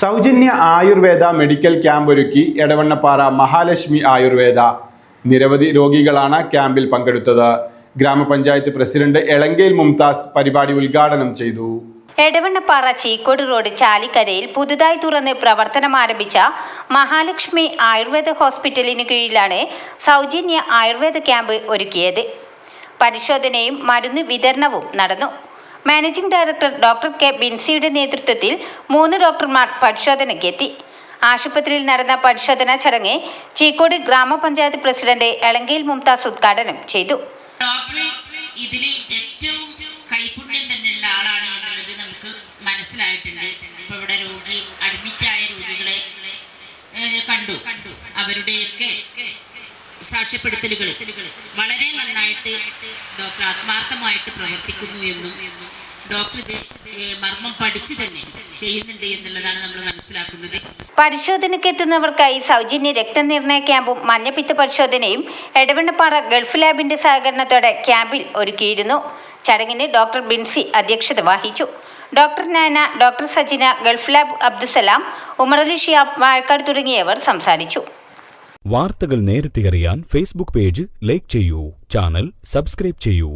സൗജന്യ Ayurveda medical camp ഒരുക്കി എടവണ്ണപ്പാറ മഹാലക്ഷ്മി ആയുർവേദ. നിരവധി രോഗികളാണ് ക്യാമ്പിൽ പങ്കെടുത്തത്. ഗ്രാമപഞ്ചായത്ത് പ്രസിഡന്റ് എളങ്കേൽ മുംതാസ് പരിപാടി ഉദ്ഘാടനം ചെയ്തു. എടവണ്ണപ്പാറ ചീക്കോട് റോഡ് ചാലിക്കരയിൽ പുതുതായി തുറന്ന് പ്രവർത്തനം ആരംഭിച്ച മഹാലക്ഷ്മി ആയുർവേദ ഹോസ്പിറ്റലിന് കീഴിലാണ് സൗജന്യ ആയുർവേദ ക്യാമ്പ് ഒരുക്കിയത്. പരിശോധനയും മരുന്ന് വിതരണവും നടന്നു. മാനേജിംഗ് ഡയറക്ടർ ഡോക്ടർ കെ ബിൻസിയുടെ നേതൃത്വത്തിൽ മൂന്ന് ഡോക്ടർമാർ പരിശോധനയ്ക്കെത്തി. ആശുപത്രിയിൽ നടന്ന പരിശോധനാ ചടങ്ങ് ചീക്കോട് ഗ്രാമപഞ്ചായത്ത് പ്രസിഡന്റ് എളങ്കയിൽ മുംതാസ് ഉദ്ഘാടനം ചെയ്തു. ഏറ്റവും ആളാണ് നമുക്ക് മനസ്സിലായിട്ടുണ്ട്. ഇവിടെ രോഗി രോഗികളെ കണ്ടു. സാക്ഷ്യപ്പെടുത്തലുകൾ വളരെ നന്നായിട്ട് ഡോക്ടർ ആത്മാർത്ഥമായിട്ട് പ്രവർത്തിക്കുന്നു എന്നും ഡോക്ടർ ഇത് മർമ്മം പഠിച്ചു തന്നെ ചെയ്യുന്നുണ്ട് എന്നുള്ളതാണ് നമ്മൾ മനസ്സിലാക്കുന്നത്. പരിശോധനയ്ക്കെത്തുന്നവർക്കായി സൗജന്യ രക്തനിർണയ ക്യാമ്പും മഞ്ഞപ്പിത്ത പരിശോധനയും എടവണ്ണപ്പാറ ഗൾഫ് ലാബിന്റെ സഹകരണത്തോടെ ക്യാമ്പിൽ ഒരുക്കിയിരുന്നു. ചടങ്ങിന് ഡോക്ടർ ബിൻസി അധ്യക്ഷത വഹിച്ചു. Doctor Nana doctor Sajina Gulf lab Abdussalam Umarali Shiyab Vazhakkad തുടങ്ങിയവർ സംസാരിച്ചു. വാർത്തകൾ നേരത്തെ അറിയാൻ ഫേസ്ബുക്ക് പേജ് ലൈക്ക് ചെയ്യൂ ചാനൽ സബ്സ്ക്രൈബ് ചെയ്യൂ.